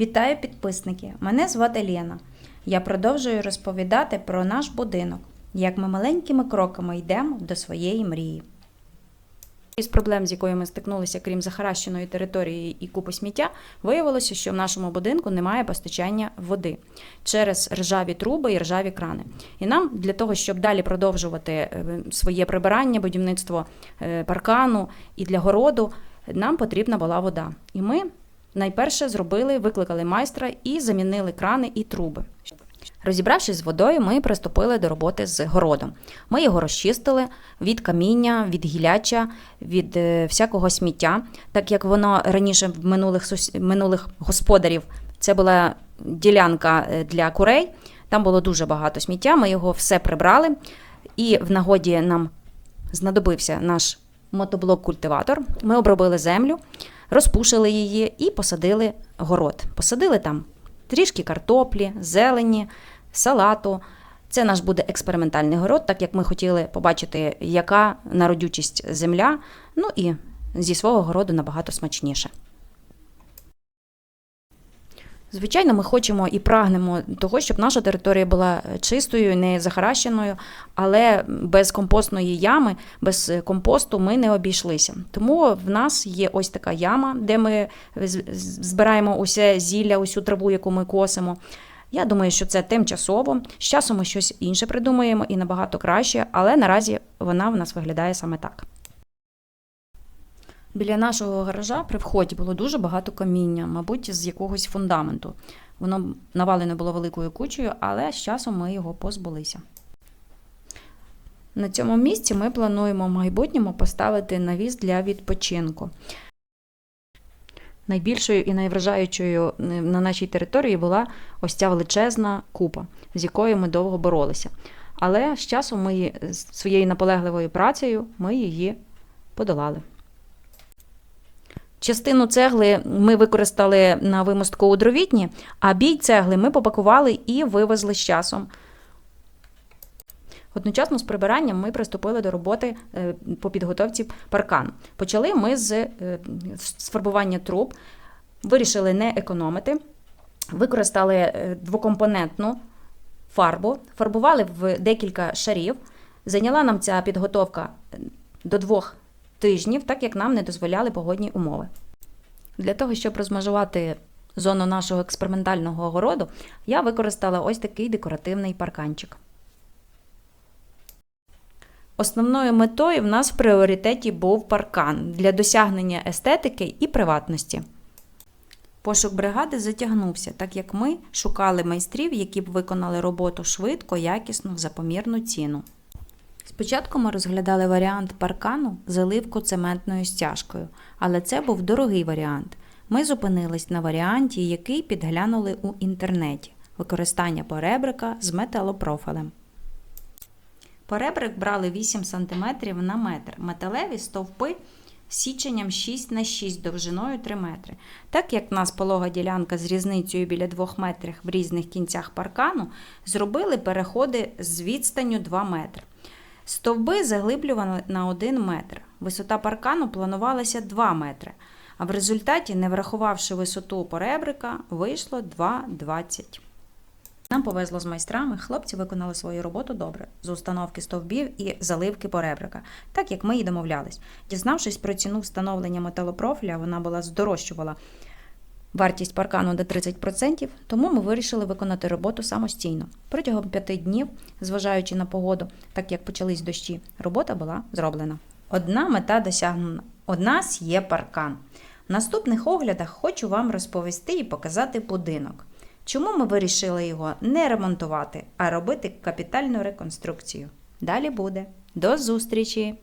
Вітаю підписники! Мене звати Лена. Я продовжую розповідати про наш будинок, як ми маленькими кроками йдемо до своєї мрії. Із проблем, з якою ми стикнулися, крім захаращеної території і купи сміття, виявилося, що в нашому будинку немає постачання води через ржаві труби і ржаві крани. І нам для того, щоб далі продовжувати е, своє прибирання, будівництво е, паркану і для городу, нам потрібна була вода. І ми найперше зробили, викликали майстра і замінили крани і труби. Розібравшись з водою, ми приступили до роботи з городом. Ми його розчистили від каміння, від гіляча, від е, всякого сміття, так як воно раніше в минулих, минулих господарів це була ділянка е, для курей. Там було дуже багато сміття. Ми його все прибрали, і в нагоді нам знадобився наш мотоблок-культиватор. Ми обробили землю, розпушили її і посадили город. Посадили там трішки картоплі, зелені, салату. Це наш буде експериментальний город, так як ми хотіли побачити, яка народючість земля. Ну і зі свого городу набагато смачніше. Звичайно, ми хочемо і прагнемо того, щоб наша територія була чистою, не захаращеною, але без компостної ями, без компосту ми не обійшлися. Тому в нас є ось така яма, де ми збираємо усе зілля, усю траву, яку ми косимо. Я думаю, що це тимчасово. З часом ми щось інше придумаємо і набагато краще, але наразі вона в нас виглядає саме так. Біля нашого гаража при вході було дуже багато каміння, мабуть, з якогось фундаменту. Воно навалене було великою кучею, але з часом ми його позбулися. На цьому місці ми плануємо в майбутньому поставити навіс для відпочинку. Найбільшою і найвражаючою на нашій території була ось ця величезна купа, з якою ми довго боролися. Але з часом ми своєю наполегливою працею ми її подолали. Частину цегли ми використали на вимостку у дровітні, а бій цегли ми попакували і вивезли з часом. Одночасно з прибиранням ми приступили до роботи е, по підготовці паркану. Почали ми з е, фарбування труб, вирішили не економити, використали е, двокомпонентну фарбу, фарбували в декілька шарів. Зайняла нам ця підготовка е, до двох тижнів, так як нам не дозволяли погодні умови. Для того, щоб розмежувати зону нашого експериментального огороду, я використала ось такий декоративний парканчик. Основною метою в нас в пріоритеті був паркан для досягнення естетики і приватності. Пошук бригади затягнувся, так як ми шукали майстрів, які б виконали роботу швидко, якісно, за помірну ціну. Спочатку ми розглядали варіант паркану заливку цементною стяжкою, але це був дорогий варіант. Ми зупинились на варіанті, який підглянули у інтернеті використання поребрика з металопрофилем. Поребрик брали 8 см на метр, металеві стовпи січенням 6 на 6 довжиною 3 метри. Так як в нас полога ділянка з різницею біля 2 метрів в різних кінцях паркану, зробили переходи з відстанню 2 метри. Стовби заглиблювали на 1 метр. Висота паркану планувалася 2 метри. А в результаті, не врахувавши висоту поребрика, вийшло 2,20. Нам повезло з майстрами, хлопці виконали свою роботу добре з установки стовбів і заливки поребрика, так як ми і домовлялись. Дізнавшись про ціну встановлення металопрофіля, вона була здорожчувала вартість паркану до 30%, тому ми вирішили виконати роботу самостійно. Протягом п'яти днів, зважаючи на погоду, так як почались дощі, робота була зроблена. Одна мета досягнена. У нас є паркан. В наступних оглядах хочу вам розповісти і показати будинок. Чому ми вирішили його не ремонтувати, а робити капітальну реконструкцію? Далі буде. До зустрічі!